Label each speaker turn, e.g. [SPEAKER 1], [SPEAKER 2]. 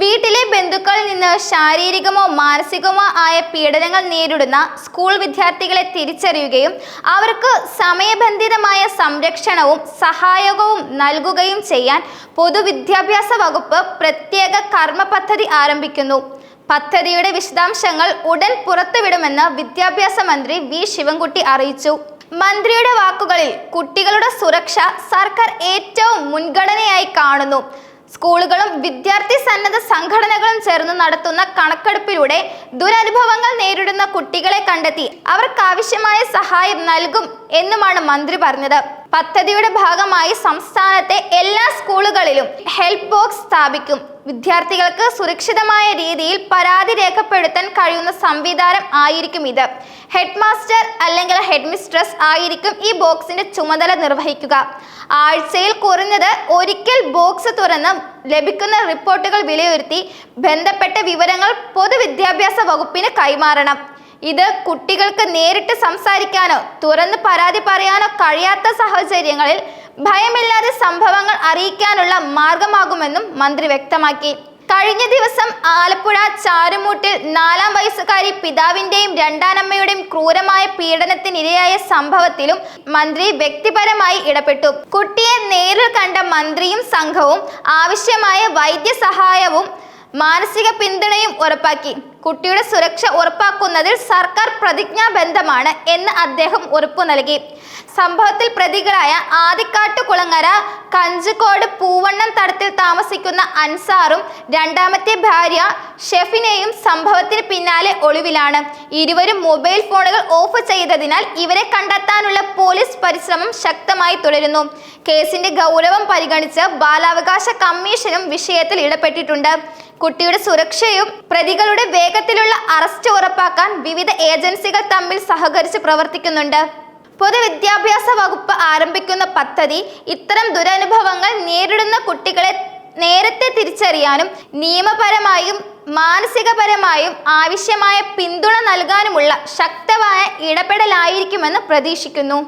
[SPEAKER 1] വീട്ടിലെ ബന്ധുക്കളിൽ നിന്ന് ശാരീരികമോ മാനസികമോ ആയ പീഡനങ്ങൾ നേരിടുന്ന സ്കൂൾ വിദ്യാർത്ഥികളെ തിരിച്ചറിയുകയും അവർക്ക് സമയബന്ധിതമായ സംരക്ഷണവും സഹായകവും നൽകുകയും ചെയ്യാൻ പൊതുവിദ്യാഭ്യാസ വകുപ്പ് പ്രത്യേക കർമ്മ പദ്ധതി ആരംഭിക്കുന്നു. പദ്ധതിയുടെ വിശദാംശങ്ങൾ ഉടൻ പുറത്തുവിടുമെന്ന് വിദ്യാഭ്യാസ മന്ത്രി വി. ശിവൻകുട്ടി അറിയിച്ചു. മന്ത്രിയുടെ വാക്കുകളിൽ കുട്ടികളുടെ സുരക്ഷ സർക്കാർ ഏറ്റവും മുൻഗണനയായി കാണുന്നു. സ്കൂളുകളും വിദ്യാർത്ഥി സന്നദ്ധ സംഘടനകളും ചേർന്ന് നടത്തുന്ന കണക്കെടുപ്പിലൂടെ ദുരനുഭവങ്ങൾ നേരിടുന്ന കുട്ടികളെ കണ്ടെത്തി അവർക്കാവശ്യമായ സഹായം നൽകും എന്നുമാണ് മന്ത്രി പറഞ്ഞത്. പദ്ധതിയുടെ ഭാഗമായി സംസ്ഥാനത്തെ എല്ലാ സ്കൂളുകളിലും ഹെൽപ്പ് ബോക്സ് സ്ഥാപിക്കും. വിദ്യാർത്ഥികൾക്ക് സുരക്ഷിതമായ രീതിയിൽ പരാതി രേഖപ്പെടുത്താൻ കഴിയുന്ന സംവിധാനം ആയിരിക്കും ഇത്. ഹെഡ് മാസ്റ്റർ അല്ലെങ്കിൽ ഹെഡ് മിസ്ട്രസ് ആയിരിക്കും ഈ ബോക്സിന്റെ ചുമതല നിർവഹിക്കുക. ആഴ്ചയിൽ കുറഞ്ഞത് ഒരിക്കൽ ബോക്സ് തുറന്ന് ലഭിക്കുന്ന റിപ്പോർട്ടുകൾ വിലയിരുത്തി ബന്ധപ്പെട്ട വിവരങ്ങൾ പൊതുവിദ്യാഭ്യാസ വകുപ്പിന് കൈമാറണം. ഇത് കുട്ടികൾക്ക് നേരിട്ട് സംസാരിക്കാനോ തുറന്ന് പരാതി പറയാനോ കഴിയാത്ത സാഹചര്യങ്ങളിൽ ഭയമില്ലാതെ സംഭവങ്ങൾ അറിയിക്കാനുള്ള മാർഗമാകുമെന്നും മന്ത്രി വ്യക്തമാക്കി. കഴിഞ്ഞ ദിവസം ആലപ്പുഴ ചാരുമൂട്ടിൽ നാലാം വയസ്സുകാരി പിതാവിന്റെയും രണ്ടാനമ്മയുടെയും ക്രൂരമായ പീഡനത്തിനിരയായ സംഭവത്തിലും മന്ത്രി വ്യക്തിപരമായി ഇടപെട്ടു. കുട്ടിയെ നേരിൽ കണ്ട മന്ത്രിയും സംഘവും ആവശ്യമായ വൈദ്യസഹായവും മാനസിക പിന്തുണയും ഉറപ്പാക്കി. കുട്ടിയുടെ സുരക്ഷ ഉറപ്പാക്കുന്നതിൽ സർക്കാർ പ്രതിജ്ഞാബദ്ധമാണ് എന്ന് അദ്ദേഹം ഉറപ്പു നൽകി. സംഭവത്തിൽ പ്രതികളായ ആദിക്കാട്ട് കുളങ്ങര കഞ്ചിക്കോട് പൂവണ്ണം തടത്തിൽ താമസിക്കുന്ന അൻസാറും രണ്ടാമത്തെ ഭാര്യ ഷെഫിനെയും സംഭവത്തിന് പിന്നാലെ ഒളിവിലാണ്. ഇരുവരും മൊബൈൽ ഫോണുകൾ ഓഫ് ചെയ്തതിനാൽ ഇവരെ കണ്ടെത്താനുള്ള പോലീസ് പരിശ്രമം ശക്തമായി തുടരുന്നു. കേസിന്റെ ഗൗരവം പരിഗണിച്ച് ബാലാവകാശ കമ്മീഷനും വിഷയത്തിൽ ഇടപെട്ടിട്ടുണ്ട്. കുട്ടിയുടെ സുരക്ഷയും പ്രതികളുടെ വേഗത്തിലുള്ള അറസ്റ്റ് ഉറപ്പാക്കാൻ വിവിധ ഏജൻസികൾ തമ്മിൽ സഹകരിച്ച് പ്രവർത്തിക്കുന്നുണ്ട്. പൊതുവിദ്യാഭ്യാസ വകുപ്പ് ആരംഭിക്കുന്ന പദ്ധതി ഇത്തരം ദുരനുഭവങ്ങൾ നേരിടുന്ന കുട്ടികളെ നേരത്തെ തിരിച്ചറിയാനും നിയമപരമായും മാനസികപരമായും ആവശ്യമായ പിന്തുണ നൽകാനുമുള്ള ശക്തമായ ഇടപെടലായിരിക്കുമെന്ന് പ്രതീക്ഷിക്കുന്നു.